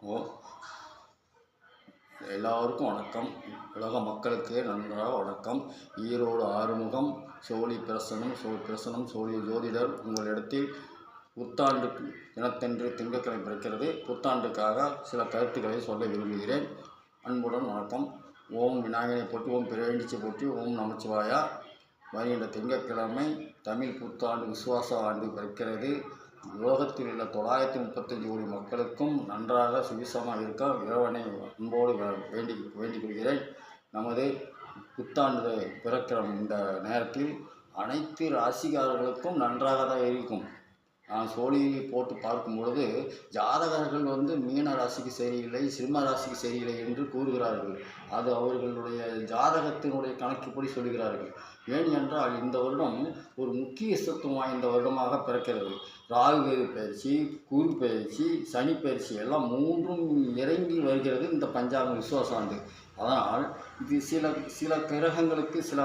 ஓ. எல்லாருக்கும் வணக்கம். உலக மக்களுக்கு நன்றாக வணக்கம். ஈரோடு ஆறுமுகம் சோழி பிரசனம் சோ பிரசனம் சோழி ஜோதிடர் உங்களிடத்தில் புத்தாண்டு தினத்தன்று திங்கட்கிழமை பிறக்கிறது. புத்தாண்டுக்காக சில கருத்துக்களை சொல்ல விரும்புகிறேன். அன்புடன் வணக்கம். ஓம் விநாயகனை போற்றி ஓம் பிரேண்டிச்சு போற்றி ஓம் நமச்சிவாயா. வருகின்ற திங்கட்கிழமை தமிழ் புத்தாண்டு விசுவாச ஆண்டு பிறக்கிறது. உலகத்தில் உள்ள தொள்ளாயிரத்தி முப்பத்தஞ்சு கோடி மக்களுக்கும் நன்றாக சுவிசமாக இருக்க இறைவனை அன்போடு வேண்டி வேண்டிக் கொள்கிறேன் நமது புத்தாண்டு பிறக்கிற இந்த நேரத்தில் அனைத்து ராசிக்காரர்களுக்கும் நன்றாக தான் இருக்கும். சோழியை போட்டு பார்க்கும் பொழுது ஜாதகர்கள் வந்து மீன ராசிக்கு சரியில்லை சிம்ம ராசிக்கு சரியில்லை என்று கூறுகிறார்கள். அது அவர்களுடைய ஜாதகத்தினுடைய கணக்குப்படி சொல்கிறார்கள். ஏன் என்றால் இந்த வருடம் ஒரு முக்கியத்துவம் வாய்ந்த வருடமாக பிறக்கிறது. ராகுகேது பயிற்சி குரு பயிற்சி சனி பயிற்சி எல்லாம் மூன்றும் இறங்கி வருகிறது இந்த பஞ்சாங்க விசுவாசாண்டு அதனால் இது சில சில கிரகங்களுக்கு சில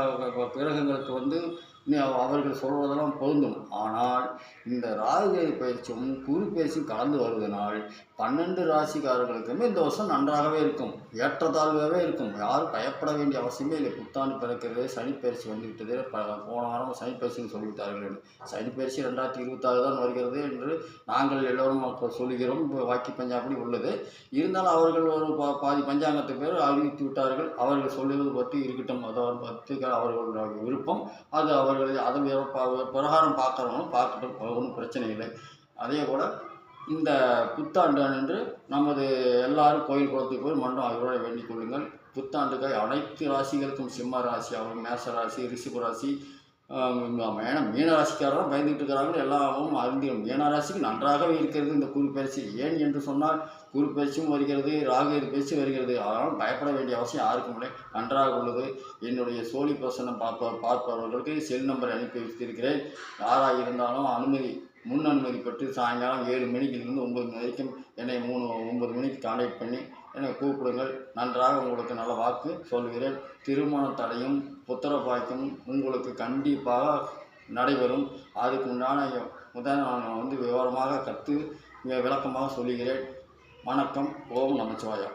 கிரகங்களுக்கு வந்து அவர்கள் சொல்வதெல்லாம் பொருந்தும். ஆனால் இந்த ராகுகேது பயிற்சியும் குரு பயிற்சியும் கலந்து வருவதனால் பன்னெண்டு ராசிக்காரர்களுக்குமே இந்த வருஷம் நன்றாகவே இருக்கும். ஏற்றத்தாழ்வாகவே இருக்கும். யாரும் பயப்பட வேண்டிய அவசியமே இல்லை. புத்தாண்டு பிறக்கிறது சனிப்பயிற்சி வந்துவிட்டது. ப- போன வாரம் சனிப்பயிற்சின்னு சொல்லிவிட்டார்கள் என்று. சனி ரெண்டாயிரத்தி இருபத்தாறு தான் வருகிறது என்று நாங்கள் எல்லோரும் சொல்லுகிறோம். இப்போ வாக்கி பஞ்சாபடி உள்ளது. இருந்தாலும் அவர்கள் ஒரு பா- பாதி பஞ்சாங்கத்து பேர் அறிவித்து விட்டார்கள். அவர்கள் சொல்லுவது பற்றி இருக்கட்டும். அதாவது பற்றி அவர்களுடைய விருப்பம். அது அவர் அவர்கள் அதை பிரகாரம் பார்க்குறவங்களும் பார்க்கட்டும் ஒன்றும் பிரச்சனை இல்லை. அதே போல் இந்த புத்தாண்டு அன்று நமது எல்லாரும் கோயில் குளத்துக்கு போய் மன்றம் அவரோட வேண்டிக் கொள்ளுங்கள். புத்தாண்டுக்காய் அனைத்து ராசிகளுக்கும் சிம்ம ராசி ஆகும் மேச ராசி ரிஷிப ராசி மேடம் மீனராசிக்காரம் பயந்துகிட்டு பயந்துட்டு இருக்கிறாங்க எல்லாமும் அறிந்திடும். மீனராசிக்கு நன்றாகவே இருக்கிறது இந்த குரு ஏன் என்று சொன்னால் குரு வருகிறது ராகு பயிற்சி வருகிறது. அதனால் பயப்பட வேண்டிய அவசியம் யாருக்கும் இல்லை. நன்றாக உள்ளது. என்னுடைய சோழி பிரசனம் பார்ப்ப பார்ப்பவர்களுக்கு செல் நம்பர் அனுப்பி வைத்திருக்கிறேன். யாராக இருந்தாலும் அனுமதி முன் அனுமதி பெற்று சாயங்காலம் ஏழு மணிக்கிலிருந்து ஒன்பது மணி வரைக்கும் என்னை மூணு ஒன்பது மணிக்கு கான்டாக்ட் பண்ணி என்னை கூப்பிடுங்கள். நன்றாக உங்களுக்கு நல்ல வாக்கு சொல்கிறேன் திருமண தடையும் புத்திர பாய்க்கும் உங்களுக்கு கண்டிப்பாக நடைபெறும். அதுக்கு உண்டான முதல் நான் வந்து விவரமாக கற்று விளக்கமாக சொல்லுகிறேன். வணக்கம். ஓம் நமச்சிவாயா.